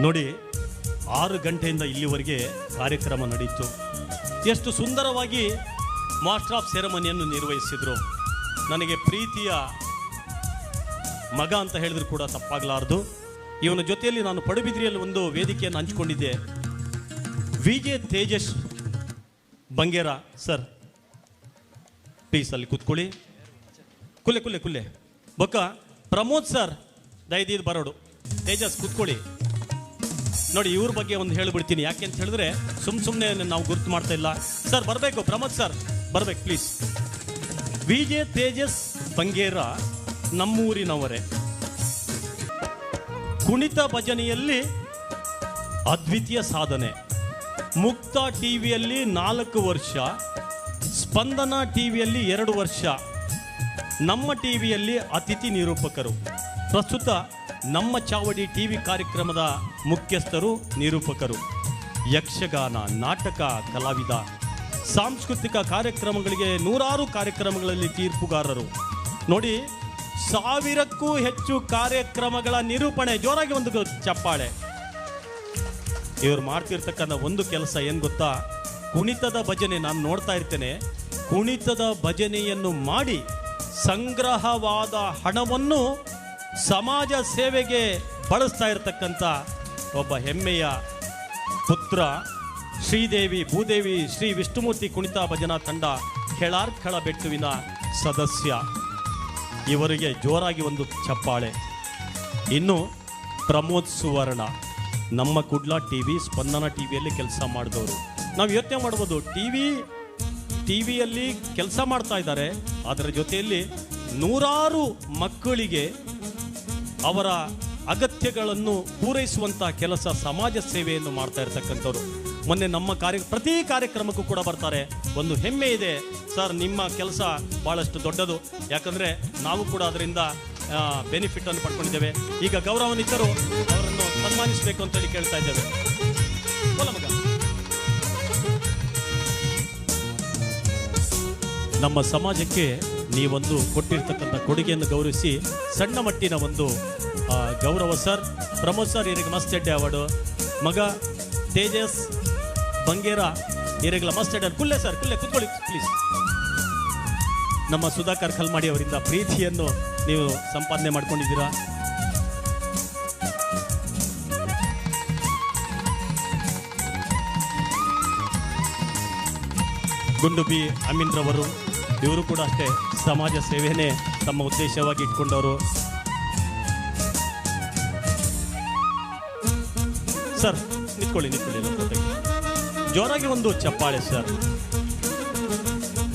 ನೋಡಿ, ಆರು ಗಂಟೆಯಿಂದ ಇಲ್ಲಿವರೆಗೆ ಕಾರ್ಯಕ್ರಮ ನಡೆಯಿತು ಎಷ್ಟು ಸುಂದರವಾಗಿ ಮಾಸ್ಟರ್ ಆಫ್ ಸೆರೆಮನಿಯನ್ನು ನಿರ್ವಹಿಸಿದರು. ನನಗೆ ಪ್ರೀತಿಯ ಮಗ ಅಂತ ಹೇಳಿದ್ರು ಕೂಡ ತಪ್ಪಾಗಲಾರದು. ಇವನ ಜೊತೆಯಲ್ಲಿ ನಾನು ಪಡುಬಿದ್ರಿಯಲ್ಲಿ ಒಂದು ವೇದಿಕೆಯನ್ನು ಹಂಚಿಕೊಂಡಿದ್ದೆ. VJ Tejas Bangera, sir. Please ಅಲ್ಲಿ ಕೂತ್ಕೊಳ್ಳಿ. ಕುಲ್ಲೆ ಕುಲ್ಲೆ ಕುಲ್ಲೆ. ಬೊಕ್ಕ ಪ್ರಮೋದ್ ಸರ್, ದಯದೀದ್ ಬರೋಡು. ತೇಜಸ್, ಕೂತ್ಕೊಳ್ಳಿ. ನೋಡಿ, ಇವ್ರ ಬಗ್ಗೆ ಒಂದು ಹೇಳಿಬಿಡ್ತೀನಿ. ಯಾಕೆ ಅಂತ ಹೇಳಿದ್ರೆ, ಸುಮ್ ಸುಮ್ಮನೆ ನಾವು ಗುರ್ತು ಮಾಡ್ತಾ ಇಲ್ಲ. ಸರ್ ಬರಬೇಕು, ಪ್ರಮೋದ್ ಸರ್ ಬರ್ಬೇಕು ಪ್ಲೀಸ್ ವಿಜೆ ತೇಜಸ್ ಬಂಗೇರ ನಮ್ಮೂರಿನವರೇ. ಕುಣಿತ ಭಜನೆಯಲ್ಲಿ ಅದ್ವಿತೀಯ ಸಾಧನೆ. ಮುಕ್ತ ಟಿವಿಯಲ್ಲಿ ನಾಲ್ಕು ವರ್ಷ, ಸ್ಪಂದನ ಟಿವಿಯಲ್ಲಿ ಎರಡು ವರ್ಷ. ನಮ್ಮ ಟಿವಿಯಲ್ಲಿ ಅತಿಥಿ ನಿರೂಪಕರು. ಪ್ರಸ್ತುತ ನಮ್ಮ ಚಾವಡಿ ಟಿವಿ ಕಾರ್ಯಕ್ರಮದ ಮುಖ್ಯಸ್ಥರು, ನಿರೂಪಕರು, ಯಕ್ಷಗಾನ, ನಾಟಕ ಕಲಾವಿದ, ಸಾಂಸ್ಕೃತಿಕ ಕಾರ್ಯಕ್ರಮಗಳಿಗೆ ನೂರಾರು ಕಾರ್ಯಕ್ರಮಗಳಲ್ಲಿ ತೀರ್ಪುಗಾರರು. ನೋಡಿ, ಸಾವಿರಕ್ಕೂ ಹೆಚ್ಚು ಕಾರ್ಯಕ್ರಮಗಳ ನಿರೂಪಣೆ, ಜೋರಾಗಿ ಒಂದು ಚಪ್ಪಾಳೆ. ಇವರು ಮಾಡ್ತಿರ್ತಕ್ಕಂಥ ಒಂದು ಕೆಲಸ ಏನು ಗೊತ್ತಾ? ಕುಣಿತದ ಭಜನೆ ನಾನು ನೋಡ್ತಾ ಇರ್ತೇನೆ. ಕುಣಿತದ ಭಜನೆಯನ್ನು ಮಾಡಿ ಸಂಗ್ರಹವಾದ ಹಣವನ್ನು ಸಮಾಜ ಸೇವೆಗೆ ಬಳಸ್ತಾ ಇರತಕ್ಕಂಥ ಒಬ್ಬ ಹೆಮ್ಮೆಯ ಪುತ್ರ ಶ್ರೀದೇವಿ ಭೂದೇವಿ ಶ್ರೀ ವಿಷ್ಣುಮೂರ್ತಿ ಕುಣಿತ ಭಜನಾ ತಂಡ ಕೆಳಾರ್ಕಳ ಬೆಟ್ಟುವಿನ ಸದಸ್ಯ. ಇವರಿಗೆ ಜೋರಾಗಿ ಒಂದು ಚಪ್ಪಾಳೆ. ಇನ್ನು ಪ್ರಮೋದ್ ಸುವರ್ಣ, ನಮ್ಮ Kudla T V Spandana T ವಿಯಲ್ಲಿ ಕೆಲಸ ಮಾಡಿದವರು. ನಾವು ಯೋಚನೆ ಮಾಡ್ಬೋದು ಟಿ ವಿ ಟಿ ವಿಯಲ್ಲಿ ಕೆಲಸ ಮಾಡ್ತಾ ಇದ್ದಾರೆ. ಅದರ ಜೊತೆಯಲ್ಲಿ ನೂರಾರು ಮಕ್ಕಳಿಗೆ ಅವರ ಅಗತ್ಯಗಳನ್ನು ಪೂರೈಸುವಂಥ ಕೆಲಸ ಸಮಾಜ ಸೇವೆಯನ್ನು ಮಾಡ್ತಾ ಇರ್ತಕ್ಕಂಥವ್ರು. ಮೊನ್ನೆ ನಮ್ಮ ಕಾರ್ಯ, ಪ್ರತಿ ಕಾರ್ಯಕ್ರಮಕ್ಕೂ ಕೂಡ ಬರ್ತಾರೆ. ಒಂದು ಹೆಮ್ಮೆ ಇದೆ. ಸರ್, ನಿಮ್ಮ ಕೆಲಸ ಭಾಳಷ್ಟು ದೊಡ್ಡದು. ಯಾಕಂದರೆ ನಾವು ಕೂಡ ಅದರಿಂದ ಬೆನಿಫಿಟ್ ಅನ್ನು ಪಡ್ಕೊಂಡಿದ್ದೇವೆ. ಈಗ ಗೌರವಾನ್ವಿತರು ಅವರನ್ನು ಸನ್ಮಾನಿಸಬೇಕು ಅಂತೇಳಿ ಕೇಳ್ತಾ ಇದ್ದೇವೆ. ನಮ್ಮ ಸಮಾಜಕ್ಕೆ ನೀವೊಂದು ಕೊಟ್ಟಿರ್ತಕ್ಕಂಥ ಕೊಡುಗೆಯನ್ನು ಗೌರವಿಸಿ ಸಣ್ಣ ಮಟ್ಟಿನ ಒಂದು ಗೌರವ ಸರ್, ಪ್ರಮೋದ್ ಸರ್ ಇರಿಗೆ ಮಸ್ತ್ ಎಡ್ಡೆ ಅವಾರ್ಡು. ಮಗ ತೇಜಸ್ ಬಂಗೇರ ಇರಿಗಲ ಮಸ್ತ್ ಕುಲ್ಲೆ ಸರ್, ಕುಲ್ಲೆ ಕುತ್ಕೊಳ್ಳಿ ಪ್ಲೀಸ್ ನಮ್ಮ ಸುಧಾಕರ್ ಕಲ್ಮಾಡಿ ಅವರಿಂದ ಪ್ರೀತಿಯನ್ನು ನೀವು ಸಂಪಾದನೆ ಮಾಡ್ಕೊಂಡಿದ್ದೀರಾ? ಗುಂಡುಬಿ ಅಮೀನ್ರವರು. ಇವರು ಕೂಡ ಅಷ್ಟೇ ಸಮಾಜ ಸೇವೆಯೇ ತಮ್ಮ ಉದ್ದೇಶವಾಗಿ ಇಟ್ಕೊಂಡವರು. ಸರ್, ನಿಂತ್ಕೊಳ್ಳಿ ನಿಂತ್ಕೊಳ್ಳಿ ಜೋರಾಗಿ ಒಂದು ಚಪ್ಪಾಳೆ, ಸರ್.